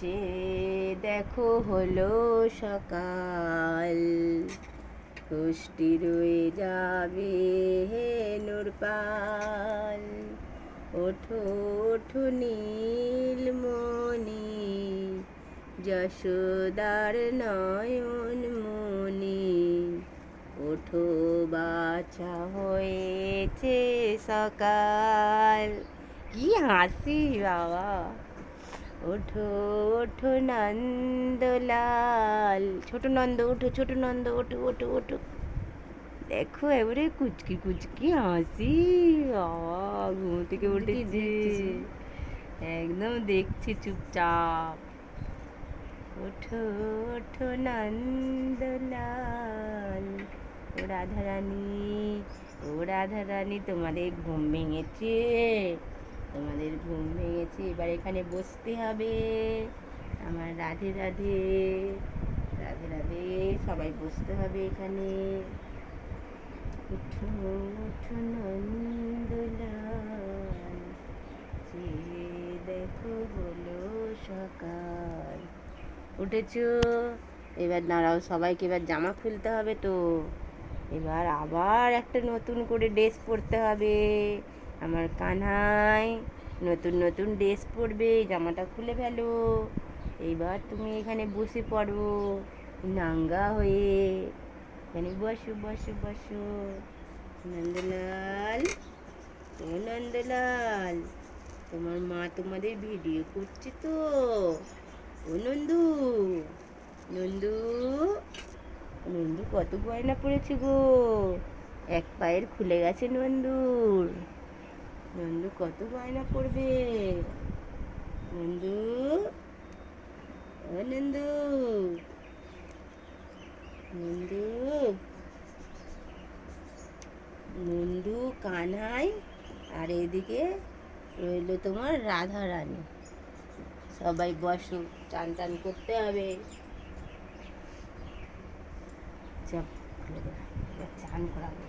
যে দেখো হলো সকাল। কুষ্টি রয়ে যাবে হে নুরপাল ওঠো ওঠো নীলমণি যশোদার নয়ন মনি ওঠো, বাছা হয়েছে সকাল। কি হাসি বাবা। ওঠো ওঠো নন্দলাল। ছোট নন্দ ওঠো ছোট নন্দ ওঠো ওঠো ওঠো। দেখো এবারে কুচকি কুচকি হাসি। ঘুম থেকে উঠেছে। একদম দেখছি চুপচাপ। ওঠো ওঠো নন্দলাল। ও রাধারানী ও রাধারানী তোমাদের ঘুম ভেঙেছে। তোমাদের ঘুম ভেঙেছে, এবার এখানে বসতে হবে। আমার রাধে রাধে রাধে রাধে, সবাই বসতে হবে এখানে। উঠো উঠো নন্দলাল, যে দেখো হলো সকাল। উঠেছো? এবার দাঁড়াও, সবাইকে এবার জামা খুলতে হবে তো। এবার আবার একটা নতুন করে ড্রেস পরতে হবে। আমার কানহাই, নতুন নতুন ড্রেস পরবে, জামাটা খুলে ফেলো। এইবার তুমি এখানে বসে পড়ো, নাঙ্গা হয়ে। এখানে বসো বসো বসো। নন্দলাল, ও নন্দলাল, তোমার মা তোমাদের ভিডিও করছে তো। ও নন্দু নন্দু নন্দু কত গয়না পড়েছে গো। এক পায়ের খুলে গেছে নন্দুর। নন্দু কত গয়না পড়বে? নন্দু? ও নন্দু? নন্দু? নন্দু কানহাই আর এদিকে রইল তোমার রাধা রানী সবাই বসো, চান টান করতে হবে। চান করাবো।